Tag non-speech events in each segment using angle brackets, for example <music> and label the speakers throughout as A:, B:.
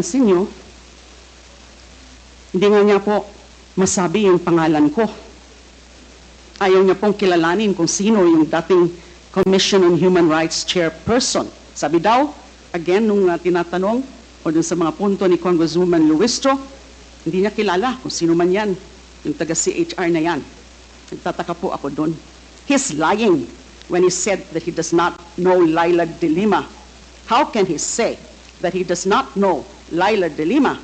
A: napapansin nyo, hindi nga niya po masabi yung pangalan ko. Ayaw niya pong kilalanin kung sino yung dating Commission on Human Rights chairperson. Sabi daw, again, nung uh, tinatanong, o dun sa mga punto ni Congresswoman Luistro, hindi niya kilala kung sino man yan, yung taga-CHR na yan. Nagtataka po ako doon. He's lying when he said that he does not know Laila de Lima. How can he say that he does not know Laila de Lima?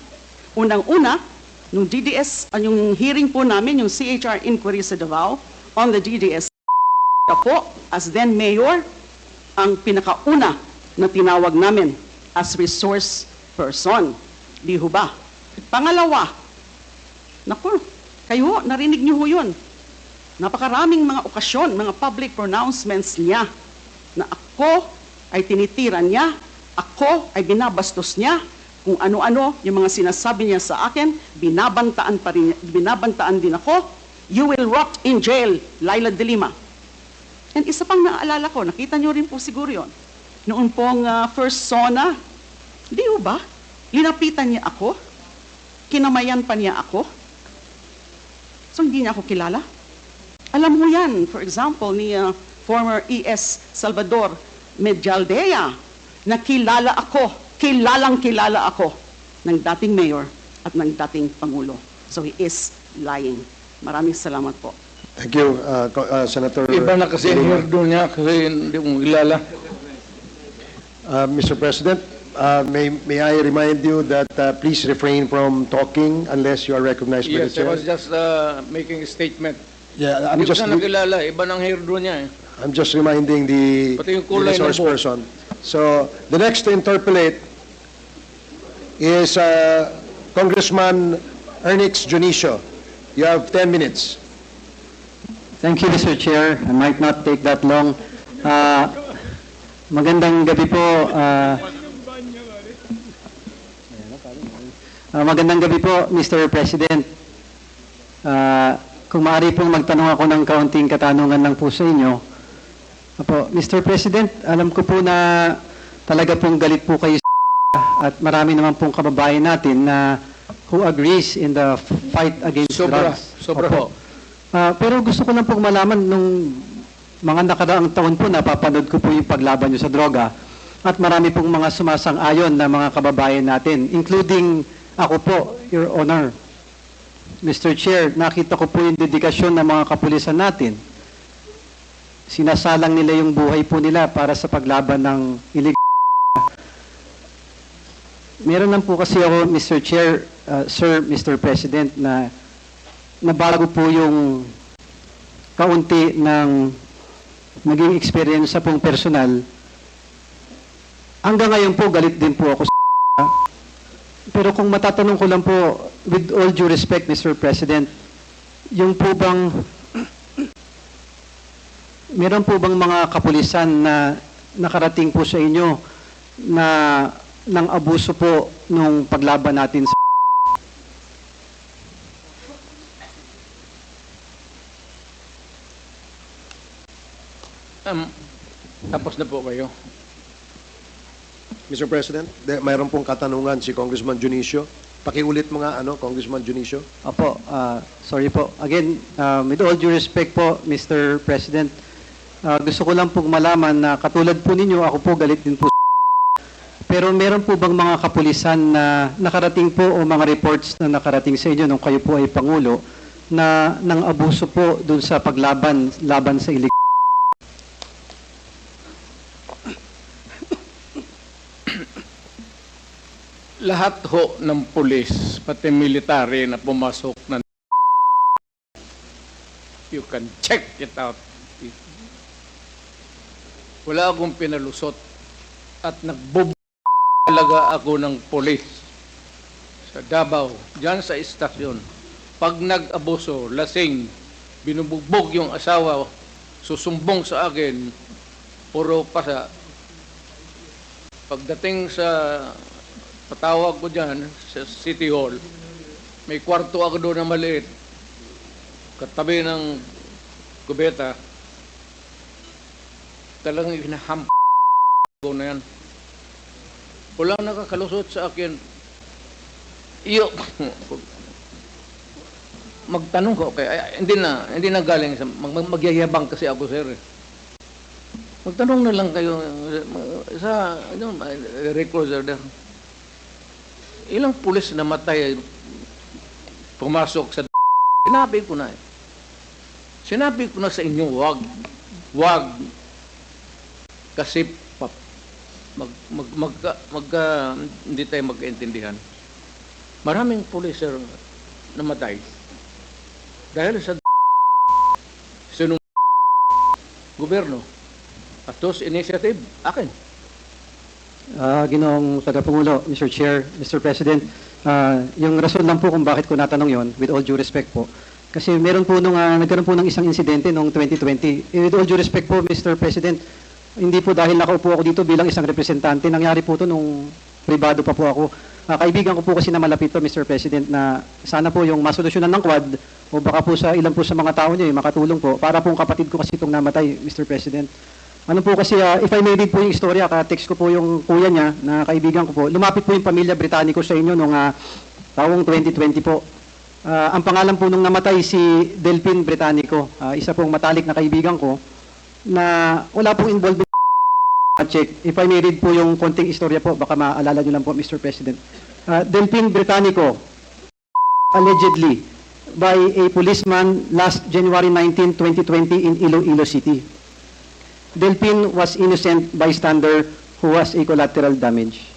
A: Unang-una, nung DDS, ah, yung hearing po namin, yung CHR inquiry sa Davao on the DDS, <laughs> po, as then mayor, ang pinakauna na tinawag namin as resource person. Di ho ba? Pangalawa, naku, kayo, narinig niyo ho yun. Napakaraming mga okasyon, mga public pronouncements niya na ako ay tinitira niya, ako ay binabastos niya, kung ano-ano yung mga sinasabi niya sa akin, binabantaan pa rin, binabantaan din ako, you will rot in jail, Laila de Lima. And isa pang naaalala ko, nakita niyo rin po siguro yon. Noon pong ah, first SONA, di ba? Linapitan niya ako, kinamayan pa niya ako, so hindi niya ako kilala. Alam mo yan, for example, ni uh, former ES Salvador Medialdea, na kilala ako, kilalang kilala ako ng dating mayor at ng dating pangulo. So he is lying. Maraming salamat po.
B: Thank you, uh, uh, Senator.
C: Iba na kasi ang
B: Lima.
C: hirdo niya kasi hindi mo kilala.
B: Uh, Mr. President, uh, may, may I remind you that uh, please refrain from talking unless you are recognized by the
C: Yes, I
B: chair?
C: was just uh, making a statement.
B: Yeah, I'm
C: Hindi ko
B: just,
C: siya nakilala, iba ng hirdo niya eh.
B: I'm just reminding the,
C: Pati yung
B: the resource person. So, the next to interpolate is uh, Congressman Ernix Junicio. You have 10 minutes.
D: Thank you, Mr. Chair. I might not take that long. Ah, magandang gabi po. ah, ah, magandang gabi po, Mr. President. Ah, kung maaari pong magtanong ako ng kaunting katanungan lang po sa inyo. Apo, Mr. President, alam ko po na talaga pong galit po kayo <laughs> at marami naman pong kababayan natin na who agrees in the fight against
C: Sobra,
D: drugs.
C: sobra
D: Opo.
C: ho.
D: Ah, pero gusto ko lang pong malaman nung mga nakaraang taon po napapanood ko po yung paglaban nyo sa droga at marami pong mga sumasang-ayon na mga kababayan natin, including ako po, Your Honor. Mr. Chair, nakita ko po yung dedikasyon ng mga kapulisan natin. Sinasalang nila yung buhay po nila para sa paglaban ng illegal. Meron lang po kasi ako, Mr. Chair, uh, Sir, Mr. President, na nabago po yung kaunti ng naging experience sa pong personal. Hanggang ngayon po, galit din po ako sa <laughs> Pero kung matatanong ko lang po, with all due respect, Mr. President, yung po bang, meron po bang mga kapulisan na nakarating po sa inyo na ng abuso po nung paglaban natin sa
C: Um, tapos na po kayo.
B: Mr. President, de, mayroon pong katanungan si Congressman Junicio. Pakiulit mo nga, ano, Congressman Junicio.
D: Opo, ah, sorry po. Again, ah, with all due respect po, Mr. President, ah, gusto ko lang pong malaman na katulad po ninyo, ako po galit din po. Pero meron po bang mga kapulisan na nakarating po o mga reports na nakarating sa inyo nung kayo po ay Pangulo na nang abuso po dun sa paglaban laban sa illegal?
C: Lahat ho ng pulis, pati military na pumasok na you can check it out. Wala akong pinalusot at nagbub talaga ako ng pulis sa Davao, dyan sa istasyon. Pag nag-abuso, lasing, binubugbog yung asawa, susumbong sa akin, puro pasa. Pagdating sa patawag ko dyan sa City Hall, may kwarto ako doon na maliit, katabi ng kubeta, talagang hinaham ko na yan. Wala nakakalusot sa akin. iyo, magtanong ko, okay, ay, hindi na, hindi na galing sa, mag, mag- magyayabang kasi ako, sir. eh. Magtanong na lang kayo eh, sa, ano, record, sir, there. Ilang pulis namatay pumasok sa Sinabi ko na eh. Sinabi ko na sa inyo, wag, wag, kasi pap, mag, mag, mag, mag, ah, hindi tayo magkaintindihan. Maraming pulis, sir, namatay. Dahil sa <laughs> sinong <laughs> gobyerno. At those initiative, akin.
D: Ah, Ginoong Tagapangulo, Mr. Chair, Mr. President, ah, yung rason lang po kung bakit ko natanong yon, with all due respect po, kasi meron po nung, ah, nagkaroon po ng isang insidente noong 2020. Eh, with all due respect po, Mr. President, hindi po dahil nakaupo ako dito bilang isang representante, nangyari po to nung pribado pa po ako. Ah, kaibigan ko po kasi na malapit to, Mr. President, na sana po yung masolusyonan ng quad o baka po sa ilan po sa mga tao niyo, eh, makatulong po, para pong kapatid ko kasi itong namatay, Mr. President. Ano po kasi, ah, if I may read po yung istorya, ka-text ko po yung kuya niya, na kaibigan ko po, lumapit po yung pamilya Britannico sa inyo noong ah, taong 2020 po. Ah, ang pangalan po nung namatay si Delphin Britannico, ah, isa pong matalik na kaibigan ko, na wala pong involvement check. If I may read po yung konting istorya po, baka maalala nyo lang po, Mr. President. Ah, Delphin Britannico, allegedly, by a policeman last January 19, 2020 in Iloilo City. Delphine was innocent bystander who was a collateral damage.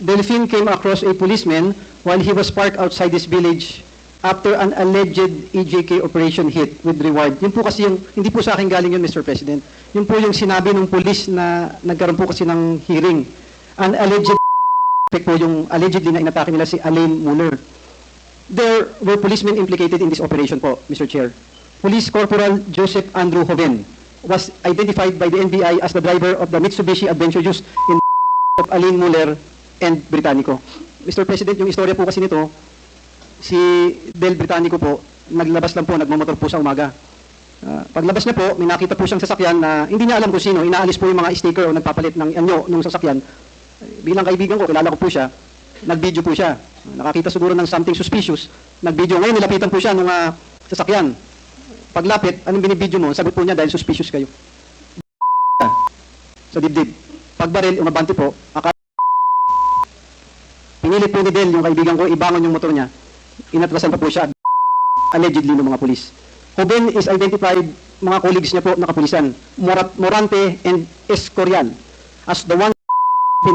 D: Delphine came across a policeman while he was parked outside his village after an alleged EJK operation hit with reward. Yun po kasi yung, hindi po sa akin galing yun, Mr. President. Yun po yung sinabi ng police na nagkaroon po kasi ng hearing. An alleged <laughs> po yung allegedly na inatake nila si Alain Muller. There were policemen implicated in this operation po, Mr. Chair. Police Corporal Joseph Andrew Hoven was identified by the NBI as the driver of the Mitsubishi Adventure used in <laughs> of Alain Muller and Britannico. Mr. President, yung istorya po kasi nito, si Del Britannico po, naglabas lang po, nagmamotor po sa umaga. Ah, paglabas niya po, may nakita po siyang sasakyan na hindi niya alam kung sino, inaalis po yung mga sticker o nagpapalit ng anyo nung sasakyan. Bilang kaibigan ko, kilala ko po siya, nag-video po siya. Nakakita siguro ng something suspicious, nag-video. Ngayon, nilapitan po siya nung ah, sasakyan. Paglapit, anong binibidyo mo? Sabi po niya, dahil suspicious kayo. Sa dibdib. Pagbaril, umabante po, akala Pinilit po ni Del, yung kaibigan ko, ibangon yung motor niya. Inatrasan pa po siya. Allegedly ng mga pulis. Hoben is identified, mga colleagues niya po, nakapulisan. Morat, Morante and Escorial as the one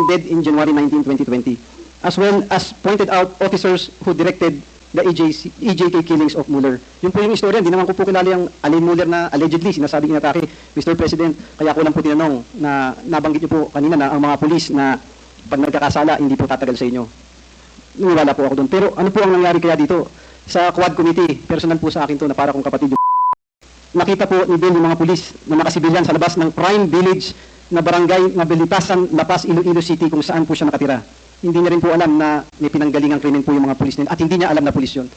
D: dead in January 19, 2020. As well as pointed out officers who directed the EJC, EJK killings of Mueller. Yun po yung istorya. Hindi naman ko po kilala yung Alain Mueller na allegedly sinasabi inatake, Mr. President. Kaya ko lang po tinanong na nabanggit niyo po kanina na ang mga pulis na pag nagkakasala, hindi po tatagal sa inyo. Naniwala po ako doon. Pero ano po ang nangyari kaya dito? Sa Quad Committee, personal po sa akin to na para kong kapatid yung nakita po ni Bill yung mga pulis na nakasibilyan sa labas ng Prime Village na barangay na Belitasan, La Paz, Iloilo City kung saan po siya nakatira. Hindi niya rin po alam na may pinanggalingang krimen po yung mga pulis nila at hindi niya alam na pulis yun.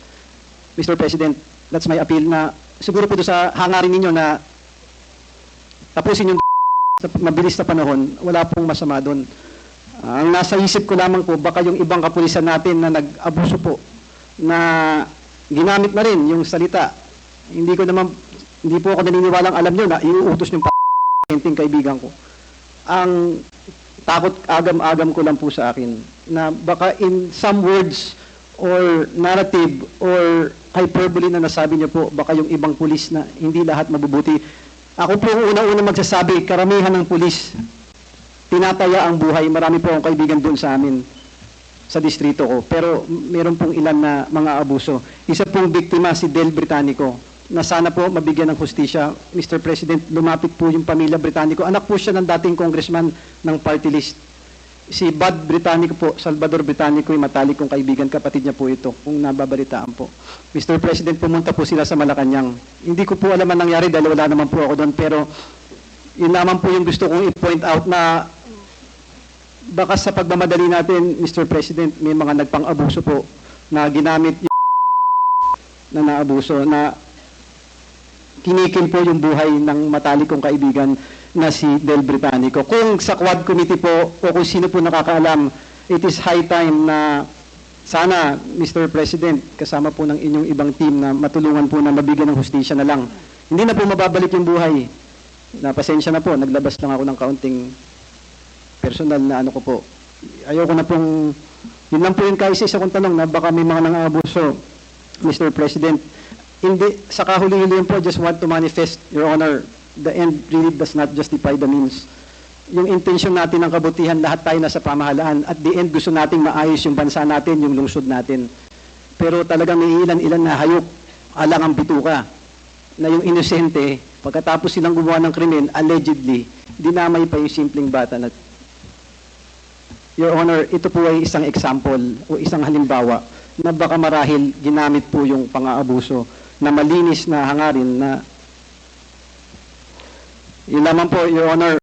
D: Mr. President, that's my appeal na siguro po sa hangarin ninyo na tapusin yung <laughs> mabilis na panahon, wala pong masama doon. Ang nasa isip ko lamang po, baka yung ibang kapulisan natin na nag-abuso po, na ginamit na rin yung salita. Hindi ko naman, hindi po ako naniniwalang alam nyo na iuutos yung p***ing kaibigan ko. Ang takot agam-agam ko lang po sa akin na baka in some words or narrative or hyperbole na nasabi niyo po, baka yung ibang pulis na hindi lahat mabubuti. Ako po ang una-una magsasabi, karamihan ng pulis, tinataya ang buhay. Marami po akong kaibigan doon sa amin sa distrito ko. Pero meron pong ilan na mga abuso. Isa pong biktima si Del Britannico na sana po mabigyan ng hustisya. Mr. President, lumapit po yung pamilya Britannico. Anak po siya ng dating congressman ng party list. Si Bud Britannico po, Salvador Britannico, yung matalik kong kaibigan, kapatid niya po ito, kung nababalitaan po. Mr. President, pumunta po sila sa Malacanang. Hindi ko po alam ang nangyari dahil wala naman po ako doon, pero yun naman po yung gusto kong i-point out na baka sa pagmamadali natin, Mr. President, may mga nagpang-abuso po na ginamit yung <laughs> na naabuso na kinikil po yung buhay ng matalik kong kaibigan na si Del Britannico. Kung sa Quad Committee po o kung sino po nakakaalam, it is high time na sana, Mr. President, kasama po ng inyong ibang team na matulungan po na mabigyan ng hustisya na lang. Hindi na po mababalik yung buhay. Na pasensya na po, naglabas lang ako ng kaunting personal na ano ko po. Ayoko na pong, yun lang po yung kaisa-isa kong tanong na baka may mga nang-aabuso, Mr. President. Hindi, sa kahuli-huli po, just want to manifest, Your Honor, the end really does not justify the means. Yung intention natin ng kabutihan, lahat tayo nasa pamahalaan. At the end, gusto nating maayos yung bansa natin, yung lungsod natin. Pero talagang may ilan-ilan na hayop, alang ang bituka, na yung inosente, pagkatapos silang gumawa ng krimen, allegedly, dinamay pa yung simpleng bata na Your Honor, ito po ay isang example o isang halimbawa na baka marahil ginamit po yung pang-aabuso na malinis na hangarin na yun lamang po, Your Honor,